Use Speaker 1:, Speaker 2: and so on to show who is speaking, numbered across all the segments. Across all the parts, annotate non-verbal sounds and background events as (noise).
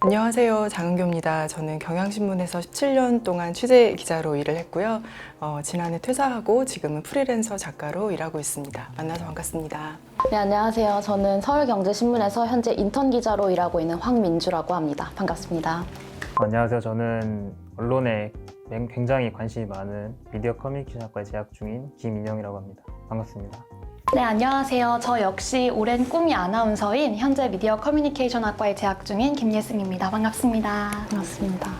Speaker 1: 안녕하세요. 장은교입니다. 저는 경향신문에서 17년 동안 취재 기자로 일을 했고요. 어, 지난해 퇴사하고 지금은 프리랜서 작가로 일하고 있습니다. 만나서 반갑습니다.
Speaker 2: 네, 안녕하세요. 저는 서울경제신문에서 현재 인턴 기자로 일하고 있는 황민주라고 합니다. 반갑습니다.
Speaker 3: 안녕하세요. 저는 언론에 맹- 굉장히 관심이 많은 미디어 커뮤니케이션학과에 재학 중인 김인영이라고 합니다. 반갑습니다.
Speaker 2: 네, 안녕하세요. 저 역시 오랜 꿈이 아나운서인 현재 미디어 커뮤니케이션 학과에 재학 중인 김예승입니다. 반갑습니다. 반갑습니다.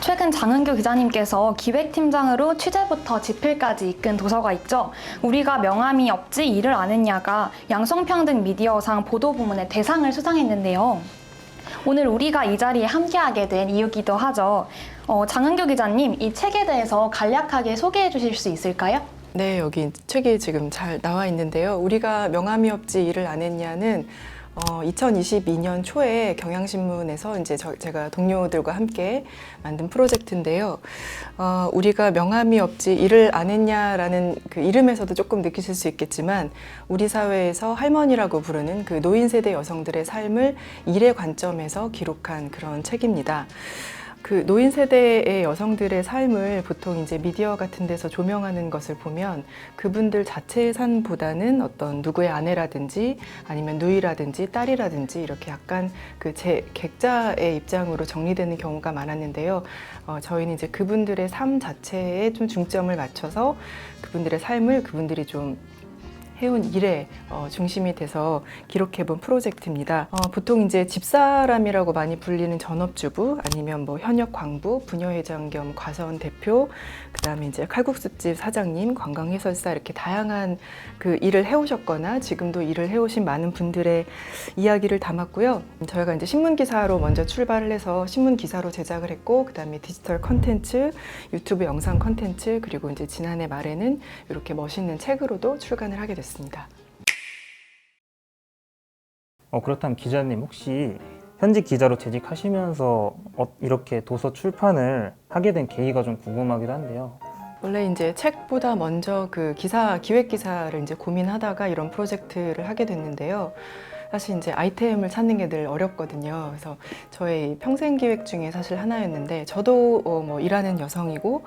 Speaker 2: 최근 장은교 기자님께서 기획팀장으로 취재부터 집필까지 이끈 도서가 있죠. 우리가 명함이 없지 일을 안 했냐가 양성평등 미디어상 보도 부문의 대상을 수상했는데요. 오늘 우리가 이 자리에 함께하게 된 이유기도 하죠. 어, 장은교 기자님, 이 책에 대해서 간략하게 소개해 주실 수 있을까요?
Speaker 1: 네, 여기 책이 지금 잘 나와 있는데요. 우리가 명함이 없지 일을 안 했냐는 어, 2022년 초에 경향신문에서 이제 저, 제가 동료들과 함께 만든 프로젝트인데요. 어, 우리가 명함이 없지 일을 안 했냐라는 그 이름에서도 조금 느끼실 수 있겠지만 우리 사회에서 할머니라고 부르는 그 노인 세대 여성들의 삶을 일의 관점에서 기록한 그런 책입니다. 그 노인 세대의 여성들의 삶을 보통 이제 미디어 같은 데서 조명하는 것을 보면 그분들 자체의 삶보다는 어떤 누구의 아내라든지 아니면 누이라든지 딸이라든지 이렇게 약간 그 제 객자의 입장으로 정리되는 경우가 많았는데요. 어, 저희는 이제 그분들의 삶 자체에 좀 중점을 맞춰서 그분들의 삶을 그분들이 좀 해온 일에 어, 중심이 돼서 기록해본 프로젝트입니다. 어, 보통 이제 집사람이라고 많이 불리는 전업주부 아니면 뭐 현역 광부, 부녀회장 겸 과선 대표, 그 다음에 이제 칼국수집 사장님, 관광 해설사 이렇게 다양한 그 일을 해오셨거나 지금도 일을 해오신 많은 분들의 이야기를 담았고요. 저희가 이제 신문 기사로 먼저 출발을 해서 신문 기사로 제작을 했고 그 다음에 디지털 컨텐츠, 유튜브 영상 컨텐츠 그리고 이제 지난해 말에는 이렇게 멋있는 책으로도 출간을 하게 됐습니다.
Speaker 3: 어, 그렇다면 기자님 혹시 현직 기자로 재직하시면서 어, 이렇게 도서 출판을 하게 된 계기가 좀 궁금하기도 한데요.
Speaker 1: 원래 이제 책보다 먼저 그 기사 기획 기사를 이제 고민하다가 이런 프로젝트를 하게 됐는데요. 사실 이제 아이템을 찾는 게 늘 어렵거든요. 그래서 저의 평생 기획 중에 사실 하나였는데 저도 어, 뭐 일하는 여성이고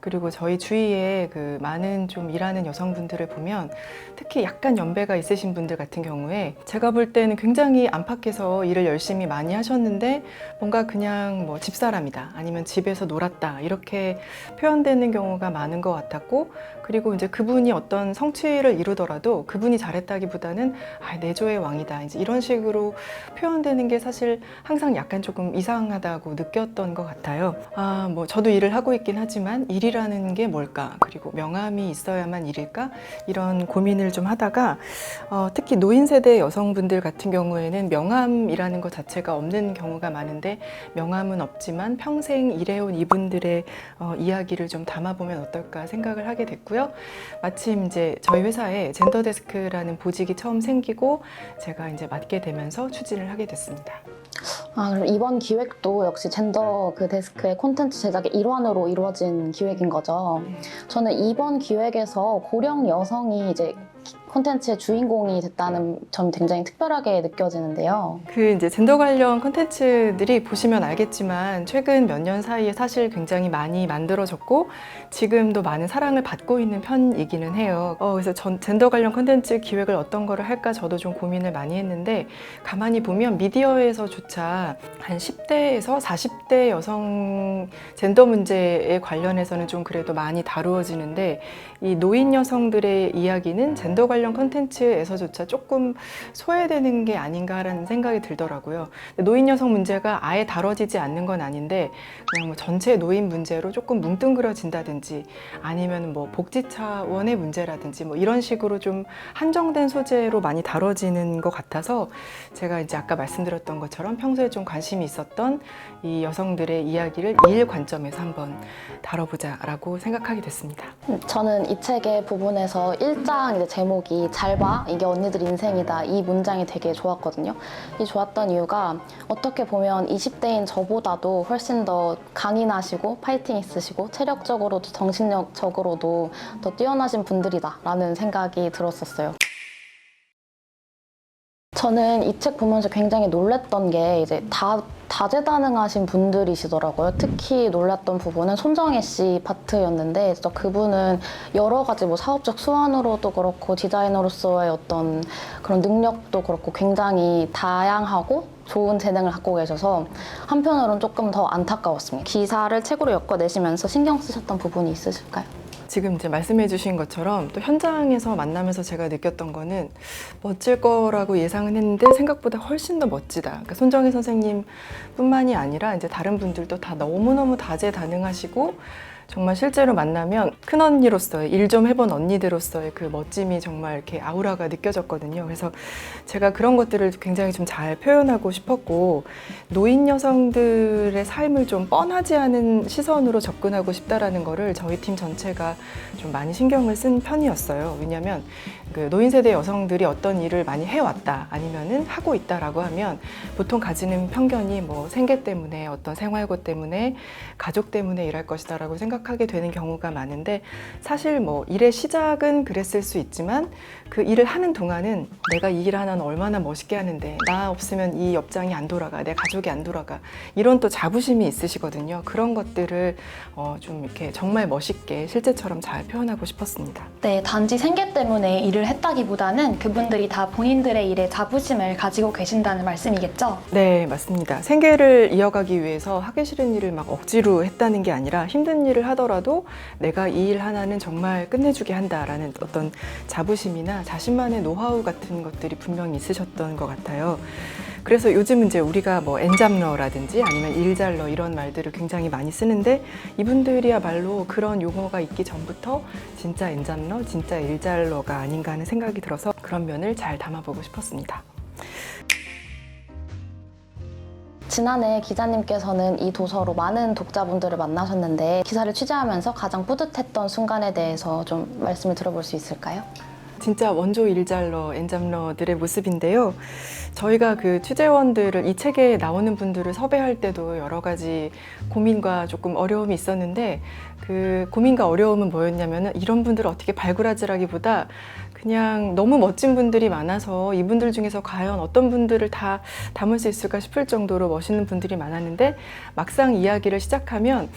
Speaker 1: 그리고 저희 주위에 그 많은 좀 일하는 여성분들을 보면 특히 약간 연배가 있으신 분들 같은 경우에 제가 볼 때는 굉장히 안팎에서 일을 열심히 많이 하셨는데 뭔가 그냥 뭐 집사람이다 아니면 집에서 놀았다 이렇게 표현되는 경우가 많은 것 같았고 그리고 이제 그분이 어떤 성취를 이루더라도 그분이 잘했다기보다는 아, 내조의 왕이다 이제 이런 식으로 표현되는 게 사실 항상 약간 조금 이상하다고 느꼈던 것 같아요. 아, 뭐 저도 일을 하고 있긴 하지만 일이라는 게 뭘까? 그리고 명함이 있어야만 일일까? 이런 고민을 좀 하다가 어, 특히 노인 세대 여성분들 같은 경우에는 명함이라는 것 자체가 없는 경우가 많은데 명함은 없지만 평생 일해온 이분들의 어, 이야기를 좀 담아보면 어떨까 생각을 하게 됐고요. 마침 이제 저희 회사에 젠더 데스크라는 보직이 처음 생기고 제가 이제 맡게 되면서 추진을 하게 됐습니다.
Speaker 2: 아, 그럼 이번 기획도 역시 젠더 그 데스크의 콘텐츠 제작의 일환으로 이루어진 기획인 거죠. 저는 이번 기획에서 고령 여성이 이제 콘텐츠의 주인공이 됐다는 점 굉장히 특별하게 느껴지는데요.
Speaker 1: 그 이제 젠더 관련 콘텐츠들이 보시면 알겠지만 최근 몇 년 사이에 사실 굉장히 많이 만들어졌고 지금도 많은 사랑을 받고 있는 편이기는 해요. 어, 그래서 전 젠더 관련 콘텐츠 기획을 어떤 거를 할까 저도 좀 고민을 많이 했는데 가만히 보면 미디어에서조차 한 10대에서 40대 여성 젠더 문제에 관련해서는 좀 그래도 많이 다루어지는데 이 노인 여성들의 이야기는 젠더 관련 콘텐츠에서조차 조금 소외되는 게 아닌가라는 생각이 들더라고요. 노인 여성 문제가 아예 다뤄지지 않는 건 아닌데 그냥 뭐 전체 노인 문제로 조금 뭉뚱그려진다든지 아니면 뭐 복지 차원의 문제라든지 뭐 이런 식으로 좀 한정된 소재로 많이 다뤄지는 것 같아서 제가 이제 아까 말씀드렸던 것처럼 평소에 좀 관심이 있었던 이 여성들의 이야기를 일 관점에서 한번 다뤄보자라고 생각하게 됐습니다.
Speaker 2: 저는 이 책의 부분에서 1장 이제 제목이
Speaker 4: 마지막이 잘 봐. 이게 언니들 인생이다. 이 문장이 되게 좋았거든요. 이 좋았던 이유가 어떻게 보면 20대인 저보다도 훨씬 더 강인하시고 파이팅 있으시고 체력적으로도 정신력적으로도 더 뛰어나신 분들이다라는 생각이 들었었어요. 저는 이 책 보면서 굉장히 놀랬던 게 이제 다 다재다능하신 분들이시더라고요. 특히 놀랐던 부분은 손정혜 씨 파트였는데 진짜 그분은 여러 가지 뭐 사업적 수완으로도 그렇고 디자이너로서의 어떤 그런 능력도 그렇고 굉장히 다양하고 좋은 재능을 갖고 계셔서 한편으로는 조금 더 안타까웠습니다. 기사를 책으로 엮어내시면서 신경 쓰셨던 부분이 있으실까요?
Speaker 1: 지금 이제 말씀해 주신 것처럼 또 현장에서 만나면서 제가 느꼈던 거는 멋질 거라고 예상은 했는데 생각보다 훨씬 더 멋지다. 그러니까 손정희 선생님 뿐만이 아니라 이제 다른 분들도 다 너무너무 다재다능하시고 정말 실제로 만나면 큰 언니로서의 일 좀 해본 언니들로서의 그 멋짐이 정말 이렇게 아우라가 느껴졌거든요. 그래서 제가 그런 것들을 굉장히 좀 잘 표현하고 싶었고 노인 여성들의 삶을 좀 뻔하지 않은 시선으로 접근하고 싶다라는 거를 저희 팀 전체가 좀 많이 신경을 쓴 편이었어요. 왜냐하면 그 노인 세대 여성들이 어떤 일을 많이 해왔다 아니면은 하고 있다라고 하면 보통 가지는 편견이 뭐 생계 때문에 어떤 생활고 때문에 가족 때문에 일할 것이다라고 생각하게 되는 경우가 많은데 사실 뭐 일의 시작은 그랬을 수 있지만 그 일을 하는 동안은 내가 이일 하나는 얼마나 멋있게 하는데 나 없으면 이 업장이 안 돌아가 내 가족이 안 돌아가 이런 또 자부심이 있으시거든요 그런 것들을 어, 좀 이렇게 정말 멋있게 실제처럼 잘 표현하고 싶었습니다.
Speaker 2: 네, 단지 생계 때문에 일을 했다기보다는 그분들이 다 본인들의 일에 자부심을 가지고 계신다는 말씀이겠죠?
Speaker 1: 네, 맞습니다. 생계를 이어가기 위해서 하기 싫은 일을 막 억지로 했다는 게 아니라 힘든 일을 하더라도 내가 이 일 하나는 정말 끝내주게 한다라는 어떤 자부심이나 자신만의 노하우 같은 것들이 분명히 있으셨던 것 같아요. 그래서 요즘 이제 우리가 뭐 엔잡러라든지 아니면 일잘러 이런 말들을 굉장히 많이 쓰는데 이분들이야말로 그런 용어가 있기 전부터 진짜 엔잡러, 진짜 일잘러가 아닌가 하는 생각이 들어서 그런 면을 잘 담아보고 싶었습니다.
Speaker 4: 지난해 기자님께서는 이 도서로 많은 독자분들을 만나셨는데 기사를 취재하면서 가장 뿌듯했던 순간에 대해서 좀 말씀을 들어볼 수 있을까요?
Speaker 1: 진짜 원조 일잘러, 엔잡러들의 모습인데요. 저희가 그 취재원들을 이 책에 나오는 분들을 섭외할 때도 여러 가지 고민과 조금 어려움이 있었는데 그 고민과 어려움은 뭐였냐면은 이런 분들을 어떻게 발굴하지라기보다 그냥 너무 멋진 분들이 많아서 이분들 중에서 과연 어떤 분들을 다 담을 수 있을까 싶을 정도로 멋있는 분들이 많았는데 막상 이야기를 시작하면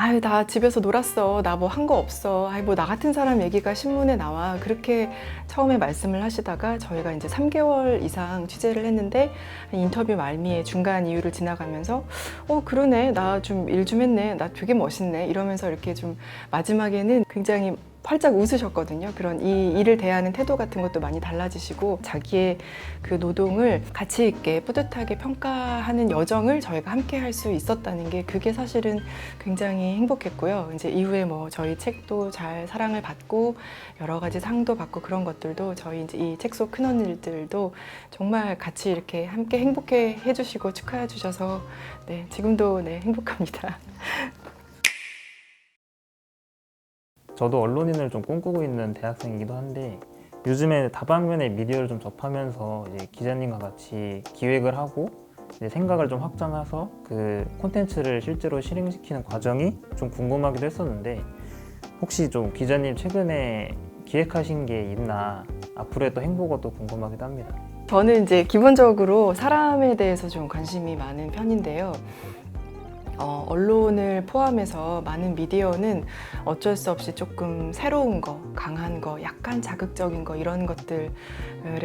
Speaker 1: 아유 나 집에서 놀았어. 나 뭐 한 거 없어. 아이 뭐 나 같은 사람 얘기가 신문에 나와. 그렇게 처음에 말씀을 하시다가 저희가 이제 3개월 이상 취재를 했는데 인터뷰 말미에 중간 이유를 지나가면서 어 그러네. 나 좀 일좀 했네. 나 되게 멋있네. 이러면서 이렇게 좀 마지막에는 굉장히 활짝 웃으셨거든요. 그런 이 일을 대하는 태도 같은 것도 많이 달라지시고 자기의 그 노동을 가치 있게 뿌듯하게 평가하는 여정을 저희가 함께 할 수 있었다는 게 그게 사실은 굉장히 행복했고요. 이제 이후에 뭐 저희 책도 잘 사랑을 받고 여러 가지 상도 받고 그런 것들도 저희 이제 이 책 속 큰언니들도 정말 같이 이렇게 함께 행복해 해주시고 축하해 주셔서 네 지금도 네 행복합니다.
Speaker 3: 저도 언론인을 좀 꿈꾸고 있는 대학생이기도 한데 요즘에 다방면의 미디어를 좀 접하면서 이제 기자님과 같이 기획을 하고 생각을 좀 확장해서 그 콘텐츠를 실제로 실행시키는 과정이 좀 궁금하기도 했었는데 혹시 좀 기자님 최근에 기획하신 게 있나 앞으로의 또 행보가 또 궁금하기도 합니다.
Speaker 1: 저는 이제 기본적으로 사람에 대해서 좀 관심이 많은 편인데요. 어, 언론을 포함해서 많은 미디어는 어쩔 수 없이 조금 새로운 거, 강한 거, 약간 자극적인 거 이런 것들에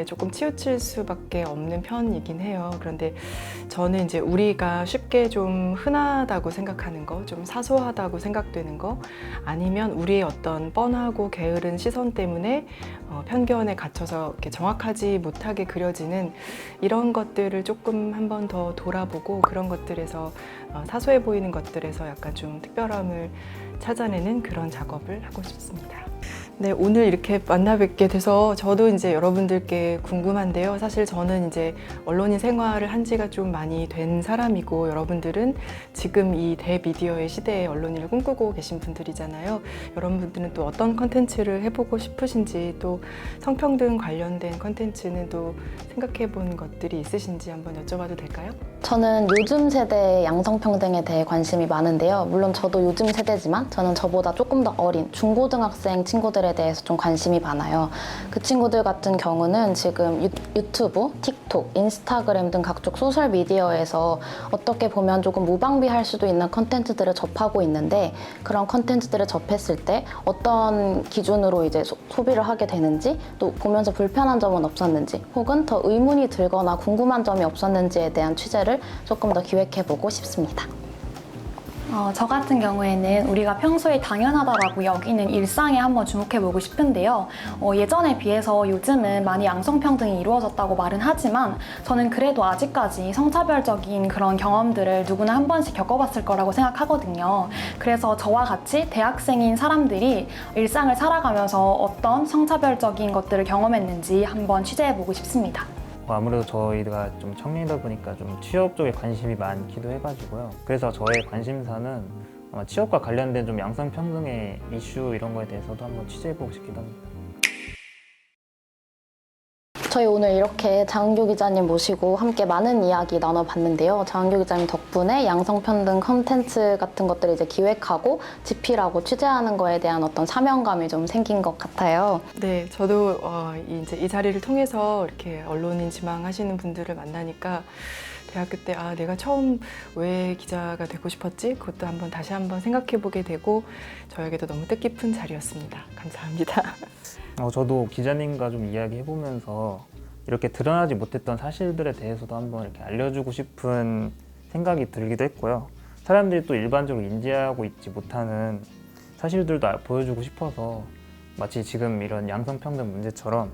Speaker 1: 조금 치우칠 수밖에 없는 편이긴 해요. 그런데 저는 이제 우리가 쉽게 좀 흔하다고 생각하는 거, 좀 사소하다고 생각되는 거, 아니면 우리의 어떤 뻔하고 게으른 시선 때문에 어, 편견에 갇혀서 이렇게 정확하지 못하게 그려지는 이런 것들을 조금 한 번 더 돌아보고 그런 것들에서 어, 사소해 보이는 것들에서 약간 좀 특별함을 찾아내는 그런 작업을 하고 싶습니다. 네, 오늘 이렇게 만나 뵙게 돼서 저도 이제 여러분들께 궁금한데요. 사실 저는 이제 언론인 생활을 한 지가 좀 많이 된 사람이고 여러분들은 지금 이 대미디어의 시대에 언론인을 꿈꾸고 계신 분들이잖아요. 여러분들은 또 어떤 컨텐츠를 해보고 싶으신지 또 성평등 관련된 컨텐츠는 또 생각해 본 것들이 있으신지 한번 여쭤봐도 될까요?
Speaker 4: 저는 요즘 세대의 양성평등에 대해 관심이 많은데요. 물론 저도 요즘 세대지만 저는 저보다 조금 더 어린 중고등학생 친구들 에 대해서 좀 관심이 많아요. 그 친구들 같은 경우는 지금 유, 유튜브, 틱톡, 인스타그램 등 각종 소셜 미디어에서 어떻게 보면 조금 무방비할 수도 있는 컨텐츠들을 접하고 있는데 그런 컨텐츠들을 접했을 때 어떤 기준으로 이제 소, 소비를 하게 되는지 또 보면서 불편한 점은 없었는지 혹은 더 의문이 들거나 궁금한 점이 없었는지에 대한 취재를 조금 더 기획해보고 싶습니다.
Speaker 2: 어, 저 같은 경우에는 우리가 평소에 당연하다라고 여기는 일상에 한번 주목해보고 싶은데요. 어, 예전에 비해서 요즘은 많이 양성평등이 이루어졌다고 말은 하지만 저는 그래도 아직까지 성차별적인 그런 경험들을 누구나 한 번씩 겪어봤을 거라고 생각하거든요. 그래서 저와 같이 대학생인 사람들이 일상을 살아가면서 어떤 성차별적인 것들을 경험했는지 한번 취재해보고 싶습니다.
Speaker 3: 뭐 아무래도 저희가 좀 청년이다 보니까 좀 취업 쪽에 관심이 많기도 해가지고요. 그래서 저의 관심사는 아마 취업과 관련된 좀 양성평등의 이슈 이런 거에 대해서도 한번 취재해보고 싶기도 합니다.
Speaker 4: 저희 오늘 이렇게 장은교 기자님 모시고 함께 많은 이야기 나눠봤는데요. 장은교 기자님 덕분에 양성평등 컨텐츠 같은 것들을 이제 기획하고 집필하고 취재하는 거에 대한 어떤 사명감이 좀 생긴 것 같아요.
Speaker 1: 네, 저도 어, 이- 이제 이 자리를 통해서 이렇게 언론인 지망하시는 분들을 만나니까 대학교 때 아 내가 처음 왜 기자가 되고 싶었지? 그것도 한번 다시 한번 생각해 보게 되고 저에게도 너무 뜻깊은 자리였습니다. 감사합니다. (laughs)
Speaker 3: 어, 저도 기자님과 좀 이야기해 보면서 이렇게 드러나지 못했던 사실들에 대해서도 한번 이렇게 알려주고 싶은 생각이 들기도 했고요. 사람들이 또 일반적으로 인지하고 있지 못하는 사실들도 아- 보여주고 싶어서 마치 지금 이런 양성평등 문제처럼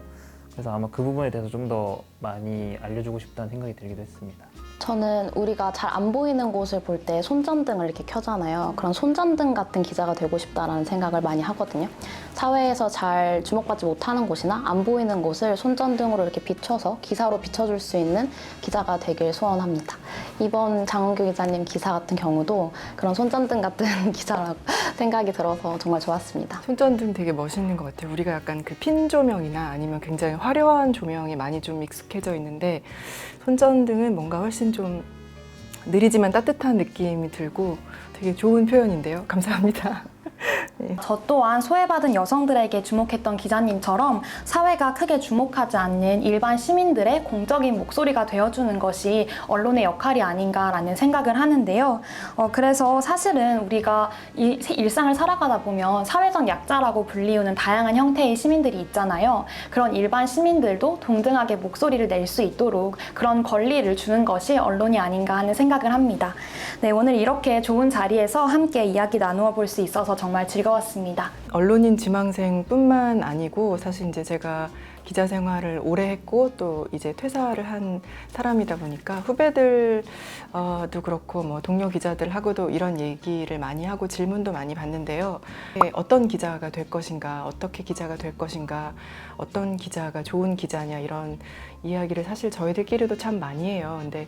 Speaker 3: 그래서 아마 그 부분에 대해서 좀 더 많이 알려주고 싶다는 생각이 들기도 했습니다.
Speaker 4: 저는 우리가 잘 안 보이는 곳을 볼 때 손전등을 이렇게 켜잖아요. 그런 손전등 같은 기자가 되고 싶다라는 생각을 많이 하거든요. 사회에서 잘 주목받지 못하는 곳이나 안 보이는 곳을 손전등으로 이렇게 비춰서 기사로 비춰줄 수 있는 기자가 되길 소원합니다. 이번 장은규 기자님 기사 같은 경우도 그런 손전등 같은 (laughs) 기자라고 생각이 들어서 정말 좋았습니다.
Speaker 1: 손전등 되게 멋있는 것 같아요. 우리가 약간 그 핀 조명이나 아니면 굉장히 화려한 조명에 많이 좀 익숙해져 있는데 손전등은 뭔가 훨씬 좀 느리지만 따뜻한 느낌이 들고 되게 좋은 표현인데요. 감사합니다.
Speaker 2: 저 또한 소외받은 여성들에게 주목했던 기자님처럼 사회가 크게 주목하지 않는 일반 시민들의 공적인 목소리가 되어주는 것이 언론의 역할이 아닌가라는 생각을 하는데요. 어, 그래서 사실은 우리가 이, 일상을 살아가다 보면 사회적 약자라고 불리우는 다양한 형태의 시민들이 있잖아요. 그런 일반 시민들도 동등하게 목소리를 낼 수 있도록 그런 권리를 주는 것이 언론이 아닌가 하는 생각을 합니다. 네, 오늘 이렇게 좋은 자리에서 함께 이야기 나누어 볼 수 있어서 정말 즐 거웠습니다.
Speaker 1: 언론인 지망생뿐만 아니고 사실 이제 제가 기자 생활을 오래 했고 또 이제 퇴사를 한 사람이다 보니까 후배들도 그렇고 뭐 동료 기자들하고도 이런 얘기를 많이 하고 질문도 많이 받는데요. 네, 어떤 기자가 될 것인가, 어떻게 기자가 될 것인가, 어떤 기자가 좋은 기자냐 이런 이야기를 사실 저희들끼리도 참 많이 해요. 근데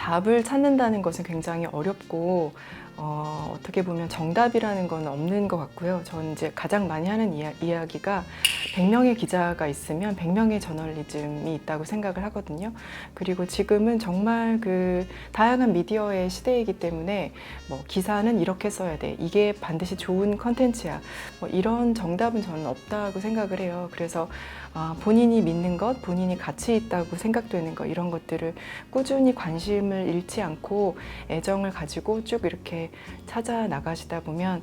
Speaker 1: 답을 찾는다는 것은 굉장히 어렵고 어, 어떻게 보면 정답이라는 건 없는 것 같고요. 전 이제 가장 많이 하는 이야, 이야기가 100명의 기자가 있으면 100명의 저널리즘이 있다고 생각을 하거든요. 그리고 지금은 정말 그 다양한 미디어의 시대이기 때문에 뭐 기사는 이렇게 써야 돼. 이게 반드시 좋은 컨텐츠야. 뭐 이런 정답은 저는 없다고 생각을 해요. 그래서 아, 본인이 믿는 것, 본인이 가치 있다고 생각되는 것 이런 것들을 꾸준히 관심을 잃지 않고 애정을 가지고 쭉 이렇게 찾아 나가시다 보면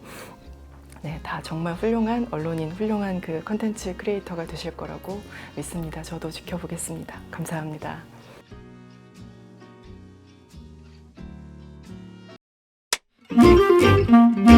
Speaker 1: 네, 다 정말 훌륭한 언론인, 훌륭한 그 컨텐츠 크리에이터가 되실 거라고 믿습니다. 저도 지켜보겠습니다. 감사합니다. 음.